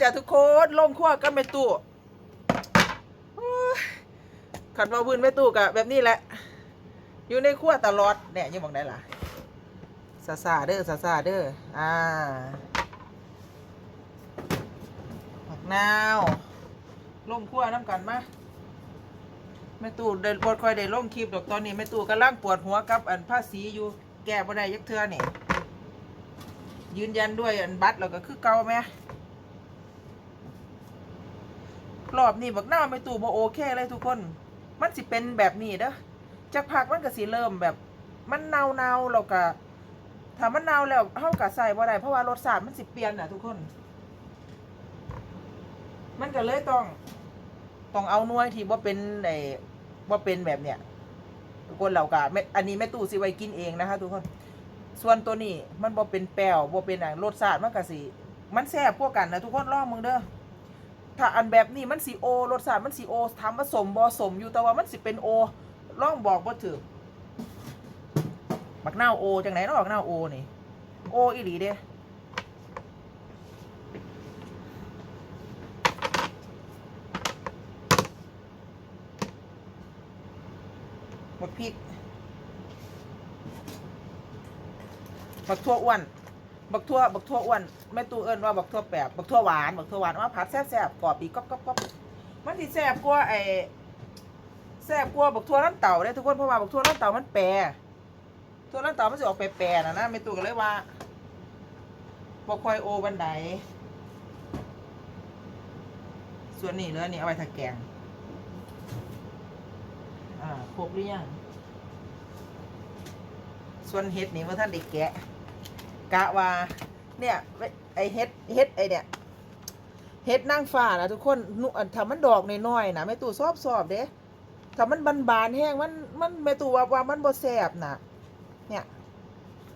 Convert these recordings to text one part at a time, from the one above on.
จ้ะทุกคนลงขั้วกับแม่ตู้ขันมาพื้นแม่ตู้กะแบบนี้แหละ อยู่ในขั้วตลอดเนี่ยยังบอกได้ล่ะซาซาเด้อซาซาเด้ออ่าผักนาวลงขั้วน้ำกันมาแม่ตู้เดินบดคอยได้ลงคลิปดอกตอนนี้แม่ตู้กำลังปวดหัวกับอันภาษีอยู่แก้บ่ได้ยักเทือนี่ยืนยันด้วยอันบัตรแล้วก็คือเก่าไหม รอบนี้บักหน้าไม่ตู่บ่โอเคเลยทุกคน มันสิเป็นแบบนี้เด้อจักพักมันก็สิเริ่มแบบมันเนาเนาๆแล้วก็ถ้ามันเนาแล้วเฮาก็ใส่บ่ได้เพราะว่ารสชาติมันสิเปลี่ยนน่ะทุกคน มันก็เลยต้องต้องเอาหน่วยที่บ่าเป็นไอ้บ่เป็นแบบเนี้ยทุกคนเราก็แม่อันนี้แม่ตู่สิไว้กินเองนะคะ ทุกคน ส่วนตัวนี้มันบ่เป็นแป้วบ่เป็นอะรสชาติมันก็สิมันแซ่บพวกกันนะทุกคนลองมึงเด้อ ถ้าอันแบบนี้มันสีโอรสชาติมันสีโอทำผสมบอสมอยู่แต่ว่ามันสิเป็นโอล่องบอกบ่ถือบักหน้าวโอจังไหนเนาะบักหน้าวโอนี่โออีหลีเด้บักพริกบักทั่วอ้วน บักทั่วบักทั่วอ้วนแม่ตู้เอิ้นว่าบักทั่วแปบบักทั่วหวานบักทั่วหวานว่าผัดแซ่บๆกรอบปีกก๊อบก๊อบมันสิแซ่บกว่าไอ้แซ่บกว่าบักทั่วน้ำเต่าเด้ทุกคนเพราะว่าบักทั่วน้ำเต่ามันแปรทั่วน้ำเต่ามันสิออกแปรๆนะนะแม่ตู้ก็เลยว่าบ่ค่อยโอบันไดส่วนนี้เลือนี่เอาไว้ถ้าแกงอ่าครบหรือยังส่วนเห็ดนี่ว่าท่านได้แกะ กะว่า เนี่ยไอเฮ็ดเฮ็ดไอเนี่ยเฮ็ดนางฟ้านะทุกคนนุถ้ามันดอกน้อยๆนะแม่ตู่ชอบชอบเด้ถ้ามันบานๆแห้งมันมันแม่ตู่ว่าว่ามันบ่แซ่บนะเนี่ย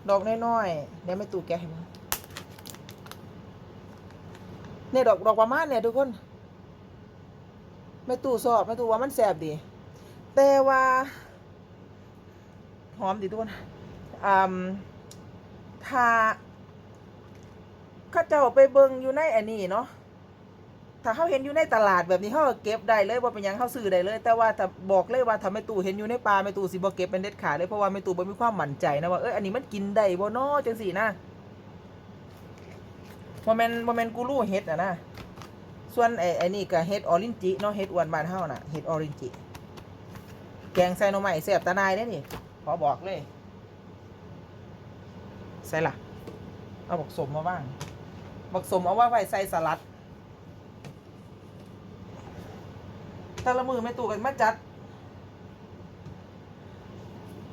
ดอกน้อยๆเดี๋ยวแม่ตู่แกให้มึงเนี่ยดอกดอกประมาณเนี่ยทุกคนแม่ตู่ชอบแม่ตู่ว่ามันแซ่บดี แต่ว่าหอมดีทุกคนอ่า ถ้าเข้าเจ้าไปเบิงอยู่ในอันนี้เนาะถ้าเขาเห็นอยู่ในตลาดแบบนี้เขาเก็บได้เลยว่าเป็นยังเขาซื้อได้เลย แต่ว่าถ้าบอกเลยว่าถ้าไม่ตู่เห็นอยู่ในปลาไม่ตู่สิบ่เก็บเป็นเด็ดขาดเลยเพราะว่าไม่ตู่บ่มีความมั่นใจนะว่าเอ้ยอันนี้มันกินได้บ่เนาะจังสี่นะบ่แม่นบ่แม่นกูรู้เฮ็ดอะนะส่วนไอ้ไอ้นี่ก็เฮ็ดออรินจิเนาะเฮ็ดอวนบ้านเฮาน่ะเฮ็ดออรินจิแกงใส่หน่อไม้แซ่บตาหนายเด้นี่ขอบอกเลย ใส่ละเอาบักสมมาบ้าง บักสมเอาว่าไว้ใส่สลัดแต่ละมือไม่ตู่กันมาจัด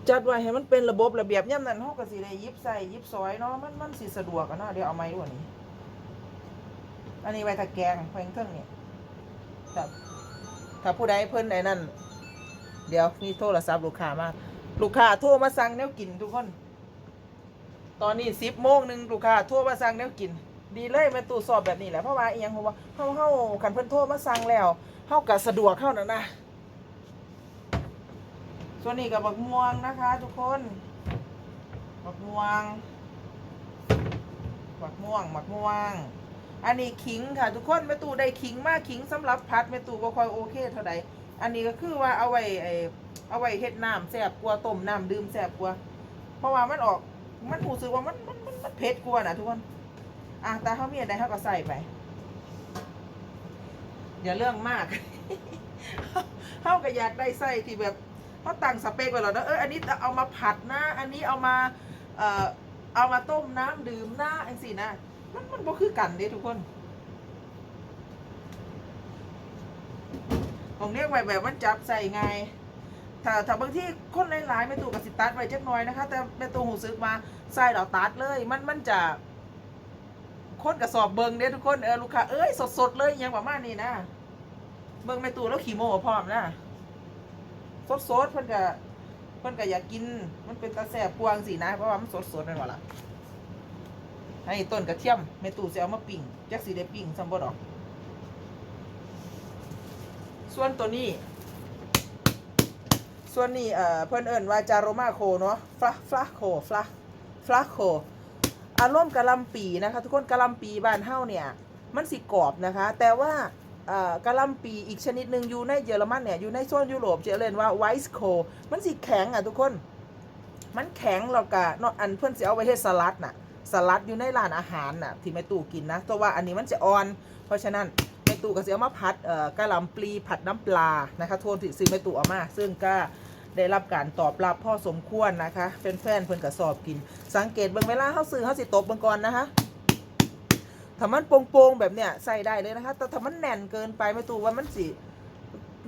จัดไว้ให้มันเป็นระบบระเบียบย่ำนั้นเขาก็สิได้ยิบใส่ยิบซอยเนาะมันมันสิสะดวกอะเนาะเดี๋ยวเอาไม้ด้วยนี่อันนี้ไว้ถ้าแกงแพงเครื่องเนี่ยถ้าถ้าผู้ใดเพิ่นใดนั่น เดี๋ยวมีโทรศัพท์ลูกค้ามาลูกค้าโทรมาสั่งแนวกินทุกคน ตอนนี้สิบโมงหนึ่งลูกค้าโทรมาสั่งแนวกิน ดีเลยแม่ตู้สอบแบบนี้แหละเพราะว่าอีหยังเพราะว่าเฮาเฮาคันเพิ่นโทรมาสั่งแล้วเฮาก็สะดวกเข้านั่นนะส่วนนี้กับบักม่วงนะคะ ทุกคนบักม่วงบักม่วงบักม่วง อันนี้ขิงค่ะ ทุกคนแม่ตู้ได้ขิงมากขิงสำหรับพัดแม่ตู้บ่ค่อยโอเคเท่าใดอันนี้ก็คือว่าเอาไว้ไอเอาไว้เฮ็ดน้ำแซ่บกว่าต้มน้ำดื่มแซ่บกว่าเพราะว่ามันออก มันรู้สึกว่ามันมันมันมันเผ็ดกว่านะทุกคน อะแต่เขามีอะไรเขาก็ใส่ไป อย่าเรื่องมากเขาก็อยากได้ใส่ที่แบบเขาตั้งสเปคไว้แล้วนะเอออันนี้เอามาผัดนะ อันนี้เอามาเอ่อเอามาต้มน้ำดื่มนะอันสินะ มันมันบ่คือกันเด้ทุกคนของเรียกไว้แบบมันจับใส่ไงถ้าถ้าบางที่คนหลายๆไม่ตูกับสิตัดไว้จักหน่อยนะคะ แต่ไม่ตูหูซึกมา ใส่เราตัดเลย มันมันจะคนกระสอบเบิงเด้ทุกคนเออลูกค้าเอ้ยสดๆเลยอยังประมาณนี้นะเบิงไม่ตูแล้วขี่โม่พร้อมนะสดๆเพิ่นก็เพิ่นก็อยากกิน มันเป็นตาแสบพวงสินะเพราะว่ามันสดๆนั่นว่าล่ะให้ต้นกระเทียมแม่ตู่สิเอามาปิ้งจักสิได้ปิ้งซัมบ่ดอก ส่วนตัวนี้ ส่วนนี้เอ่อเพื่อนเอิญว่าจาโรมาโคเนาะฟลาฟลาโคฟลา ฟลาโคอารมณ์กะลำปีนะคะ ทุกคนกะลำปีบ้านเฮาเนี่ยมันสิกรอบนะคะ แต่ว่ากะลำปีอีกชนิดหนึ่งอยู่ในเยอรมันเนี่ยอยู่ในโซนยุโรปจะเรียกว่าไวส์โคมันสิแข็งอะทุกคน มันแข็งแล้วก็นอะอันเพื่อนสิเอาไว้ให้สลัดน่ะสลัดอยู่ในร้านอาหารน่ะที่แม่ตู่กินนะแต่ว่าอันนี้มันจะอ่อน เพราะฉะนั้นแม่ตู่ก็จะเอามาผัดกะหล่ำปลีผัดน้ำปลานะคะโทนที่ซื้อแม่ตู่เอามา ซึ่งก็ ได้รับการตอบรับพ่อสมควรนะคะแฟนๆเพิ่นก็สอบกิน สังเกตเบิ่งเวลาเฮาซื้อเฮาสิตบเบิ่งก่อนนะคะถ้ามันโป่งๆแบบเนี้ยใส่ได้เลยนะคะ แต่ถ้ามันแน่นเกินไปไม่ตูว่ามันสิ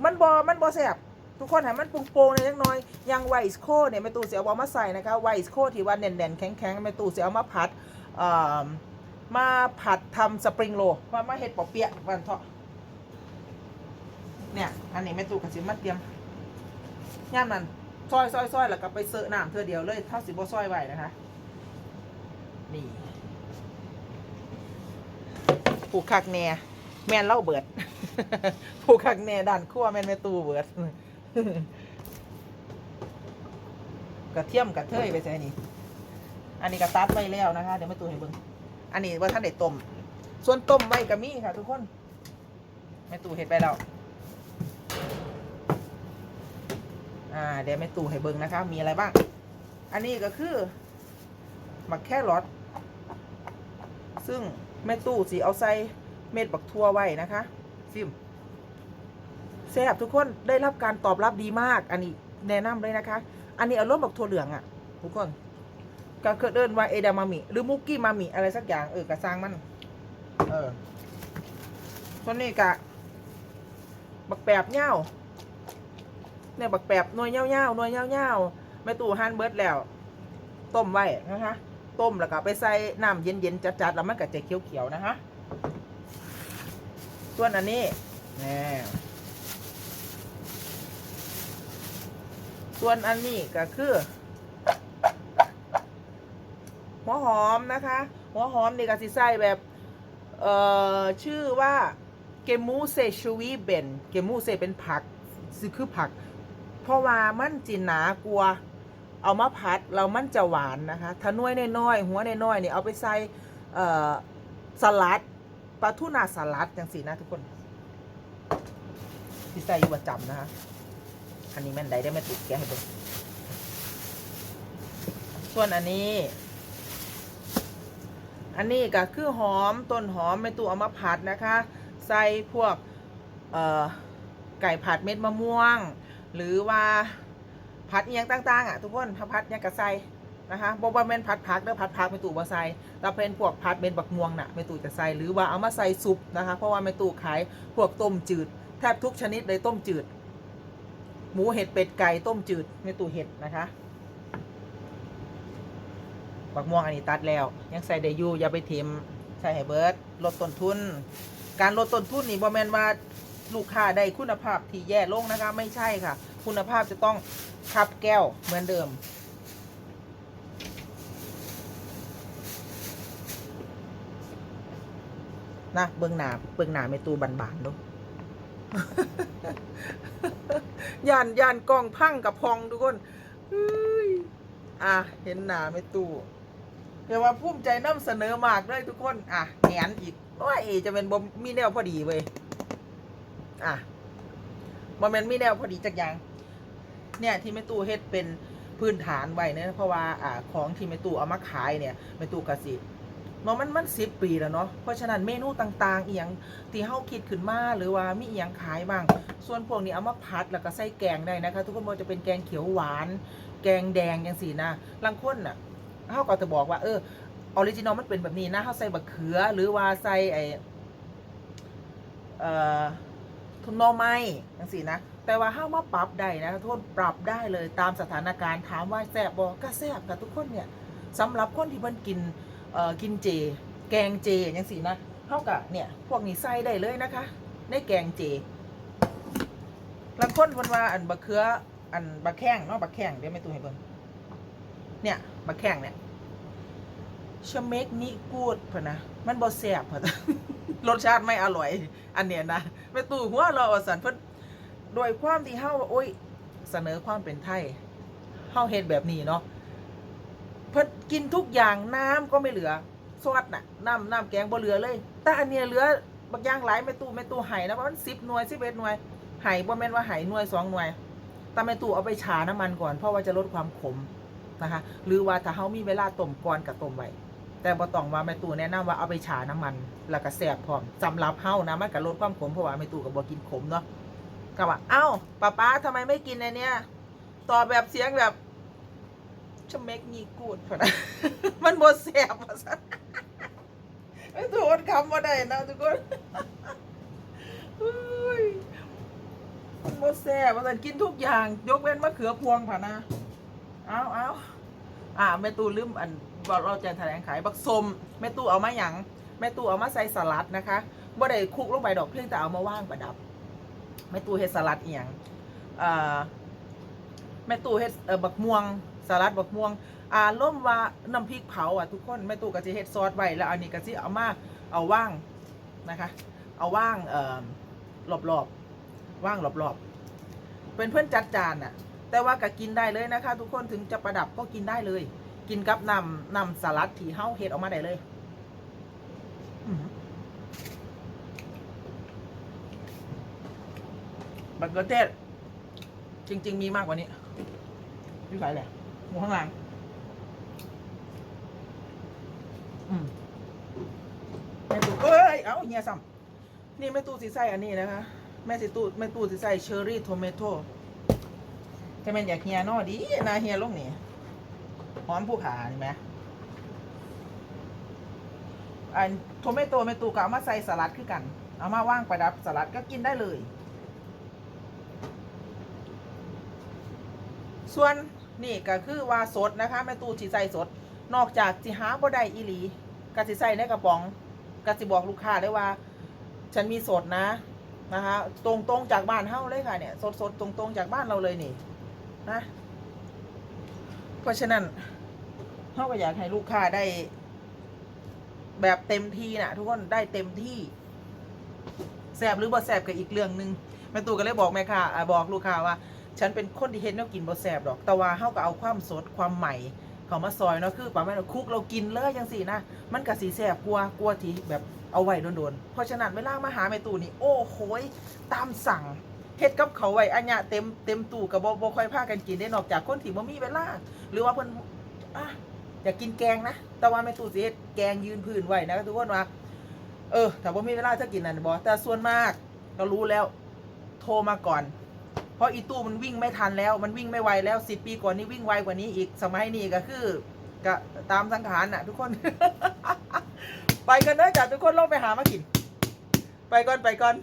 มันบอมันบอแสบทุกคนให้มันโป่งๆเลยเล็กน้อยอยังไวส์โคเนี่ยไม่ตูเสียเอามาใส่นะคะไวส์โคที่ว่าแน่นๆแข็งๆไม่ตูเสียเอามาผัดเอ่อมาผัดทำสปริงโรมามาเห็ดปอเปี๊ยะวันเถาะเนี่ยอันนี้แม่ตูกับสิมาเตรียม ย่ามนั้นซอยซอยซอยแล้วก็ไปเสิร์ฟน้ำเธอเดียวเลยเท่าสิบ่ซอยไว้นะคะ นี่ผูกคักแน่แมนเล่าเบิด ผูกคักแน่ด้านขั้วแมนแม่ตูเบิดกระเทียมกระเทยไปใส่นี่ อันนี้ก็ตัดไว้แล้วนะคะ เดี๋ยวแม่ตูให้เบิ่งอันนี้ว่าท่านได้ต้ม ส่วนต้มไว้ก็มีค่ะ ทุกคนแม่ตูเห็ดไปแล้ว อ่าเดี๋ยวแม่ตูให้เบิ่งนะคะ มีอะไรบ้าง อันนี้ก็คือมักแครอทซึ่งแม่ตู้สีเอาใส่เม็ดบักทั่วไว้นะคะซิมแซ่บทุกคนได้รับการตอบรับดีมาก อันนี้แนะนำเลยนะคะ อันนี้เอารมณ์บักทั่วเหลืองอะ่ะ ทุกคนก็เคยเดินว่าเอดามามิหรือมุกกี้มามิอะไรสักอย่างเออกระซังมัน เออส่วนนี้กะบักแปบเง่า เนี่ยบักแปบหน่วยเงาเง่าหน่วยเงาเง่าแม่ตู้หั่นเบิร์ดแล้ว ต้มไว้นะคะต้มแล้วก็ไปใส่น้ำเย็นๆจัดๆแล้วมันก็จะเขียวๆนะคะส่วนอันนี้นี่ส่วนอันนี้ก็คือ หัวหอมนะคะ หัวหอมนี่ก็สิใส่แบบ เอ่อ ชื่อว่าเกมูเซชูวีเบนเกมูเซเป็นผัก คือผัก เพราะว่ามันจินหนากลัว เอามาพัดเรามันจะหวานนะคะถ้าน้อยน้อยหัวน้อยๆนี่เอาไปใส่สลัดปลาทูน่าสลัดจังสีนะทุกคนที่ใส่อยู่ประจำนะคะอันนี้แม่นได้ได้ไม่ติดแกให้ดูส่วนอันนี้ อันนี้ก็คือหอมต้นหอมไม่ตู้เอามาผัดนะคะ ใส่พวกไก่ผัดเม็ดมะม่วง หรือว่าผัดเอียงต่างๆอะทุกคนถ้าผัดเนี่ยกระใสนะคะบอกว่าแม่นผัดผักเด้อผัดผักไม่ตู่มาใส่แต่เป็นพวกผัดเป็นบักม่วงน่ะไม่ตู่จะใส่หรือว่าเอามาใส่ซุปนะคะ เพราะว่าไม่ตู่ขายพวกต้มจืด แทบทุกชนิดเลยต้มจืด หมูเห็ดเป็ดไก่ต้มจืดไม่ตู่เห็ดนะคะบักม่วงอันนี้ตัดแล้ว ยังใส่ได้อยู่อย่าไปเทมใส่ให้เบิร์ดลดต้นทุน การลดต้นทุนนี่บ่แมนว่าลูกค้าได้คุณภาพที่แย่ลงนะคะ ไม่ใช่ค่ะ คุณภาพจะต้องคับแก้วเหมือนเดิม นะเบื้องหน้าเบื้องหน้าไม่ตูบานๆดูย่านยานกองพังกับพองทุกคนเฮ้ยอะ เห็นหน้าไม่ตูเดี๋ยวว่าภูมิใจนำเสนอมากเลยทุกคน อะแหนอีกโอ้ยจะเป็นบ่มีแนวพอดีเว้ย อะบ่แม่นมีแนวพอดีจักอย่าง เนี่ยที่แม่ตู้เฮ็ดเป็นพื้นฐานไว้เนี่ยเพราะว่าอ่าของที่แม่ตู้เอามาขายเนี่ยแม่ตู้กสิเนาะมันมันสิบปีแล้วเนาะเพราะฉะนั้นเมนูต่างๆเอียงที่เฮาคิดขึ้นมาหรือว่ามีเอียงขายบ้าง ส่วนพวกนี้เอามาผัดแล้วก็ใส่แกงได้นะคะ ทุกคนบ่จะเป็นแกงเขียวหวาน แกงแดงจังซี่นะลางคนน่ะเฮาก็จะบอกว่าเออออริจินอลมันเป็นแบบนี้นะเฮาใส่บักเขือหรือว่าใส่ไอเอ่อ ทุนนอไม้จังสินะ แต่ว่าห้ามาปรับได้นะโทุกคนปรับได้เลยตามสถานการณ์ถามว่าแซ่บบอก็แซ่บกับทุกคนเนี่ยสำหรับคนที่มันกินเอ่อกินเจ แกงเจจังสินะเท่ากับเนี่ยพวกนี้ใส่ได้เลยนะคะ ในแกงเจบางคนคนว่าอันบะเขืออันบะแข้งเนาะบะแข้งเดี๋ยวไม่ตู้ให้เบิ่งเนี่ยบะแข้งเนี่ยชเมกนี่กูดพะนะมันบ่แซบพะรสชาติไม่อร่อย อันเนี้ยนะแม่ตู่หัวเราะว่าสันเพิ่นโดยความที่เฮาโอ้ยเสนอความเป็นไทยเฮาเฮ็ดแบบนี้เนาะเพิ่นกินทุกอย่างน้ำก็ไม่เหลือซอสน่ะน้ำน้ำแกงบ่เหลือเลย แต่อันเนี้ยเหลือบางอย่างหลายแม่ตู้แม่ตู้ไห้นะเพราะมันสิบหน่วยสิบเอ็ดหน่วยไห้บ่แม่นว่าไห้หน่วยสองหน่วยแต่แม่ตู้เอาไปฉาน้ำมันก่อนเพราะว่าจะลดความขมนะคะหรือว่าถ้าเฮามีเวลาต้มก่อนกับต้มไว้ แต่บ่ต้องว่าแม่ตู้แนะนำว่าเอาไปฉาน้ำมัน แล้วก็แซ่บพร้อมสำหรับเฮานะมันก็ลดความขมเพราะว่าแม่ตู้ก็บ่กินขมเนาะก็ว่าเอ้าป้าป๊าทำไมไม่กินในเนี้ยตอบแบบเสียงแบบชเมกมีกูดพนะมันบ่แซ่บว่าซั่นไม่ถูกอดคำมาได้นะทุกคนอุ้ยมันบ่แซ่บว่าซั่นกินทุกอย่าง ยกเว้นมะเขือพวงผ่านะ เอาเอาอ่าแม่ตู้ลืมอัน บอกเราจะแถลงขายบักสมแม่ตู้เอามาหยังแม่ตู้เอามาใส่สลัดนะคะบ่ได้คุกลงไปดอกเพียงแต่เอามาว่างประดับแม่ตู้เฮ็ดสลัดเอียงแม่ตู้เฮ็ดบักม่วงสลัดบักม่วงอ่าล่มว่าน้ำพริกเผาอะทุกคนแม่ตู้ก็จะเฮ็ดซอสไว้แล้วอันนี้ก็สิเอามาเอาว่างนะคะเอาว่างเอ่อรอบๆว่างรอบๆเป็นเพื่อนจัดจานอะแต่ว่าก็กินได้เลยนะคะ ทุกคนถึงจะประดับก็กินได้เลย กินกับน้ำน้ำสลัดที่เฮาเฮ็ดออกมาได้เลยบักเกอร์เทศจริง ๆ มีมากกว่านี้พี่ไผ่แหละหมูข้างหลังอืมแม่ตู้เอ้ย เอาเฮียซ้ำนี่แม่ตู้สีใส่อันนี้นะคะ แม่สีตู้แม่ตู้สีใส่เชอร์รี่โทเมโต้จะเป็นอยากเฮียนอดีนะเฮียลงนี่ หอมผู้ขานี่ไหมอันโทเมโต้แม่ตู้ก็เอามาใส่สลัดคือกัน เอามาว่างประดับสลัดก็กินได้เลย ส่วนนี่ก็คือว่าสดนะคะแม่ตู้สีใส่สด นอกจากสิหาบ่ได้อีหลีก็สิใส่ในกระป๋องก็สิบอกลูกค้าได้ว่า ฉันมีสดนะนะคะตรงตรงๆจากบ้านเฮาเลยค่ะเนี่ย สดสดตรงตรงๆจากบ้านเราเลยนี่นะ เพราะฉะนั้น เฮาก็อยากให้ลูกค้าได้ แบบเต็มที่นะทุกคนได้เต็มที่แสบหรือบ่แสบก็อีกเรื่องหนึ่งแม่ตู่ก็เลยบอกแม่ค่ะอ่าบอกลูกค้าว่า ฉันเป็นคนที่เห็นแนวกินบ่แสบดอกแต่ว่าเฮาก็เอาความสดความใหม่เขามาซอยเนาะคือประมาณว่าคุกเรากินเลยจังสี่นะมันก็สีแสบกลัวกลัวที่แบบเอาไว้โดนๆเพราะฉะนั้นเวลามาหาแม่ตู่นี่โอ้โหยตามสั่งเฮ็ดกับเขาไว้อันเนี้เต็มเต็มตู้กับบ่บ่ค่อยพากันกินได้นอกจากคนที่บ่มีเวลาหรือว่าเพิ่นอะ อยากกินแกงนะ แต่ว่าแม่ตู่สิเฮ็ดแกงยืนพื้นไว้นะทุกคนว่า เออถ้าบ่มีเวลาจะกินนั่นบ่แต่ส่วนมากเรารู้แล้ว โทรมาก่อน เพราะอีตู้มันวิ่งไม่ทันแล้ว มันวิ่งไม่ไวแล้วสิปีก่อนนี้วิ่งไวกว่านี้อีกสมัยนี้ก็คือก็ตามสังขารน่ะ ทุกคน ไปกันเด้อจ้ะทุกคนลงไปหามากิน ไปก่อนไปก่อน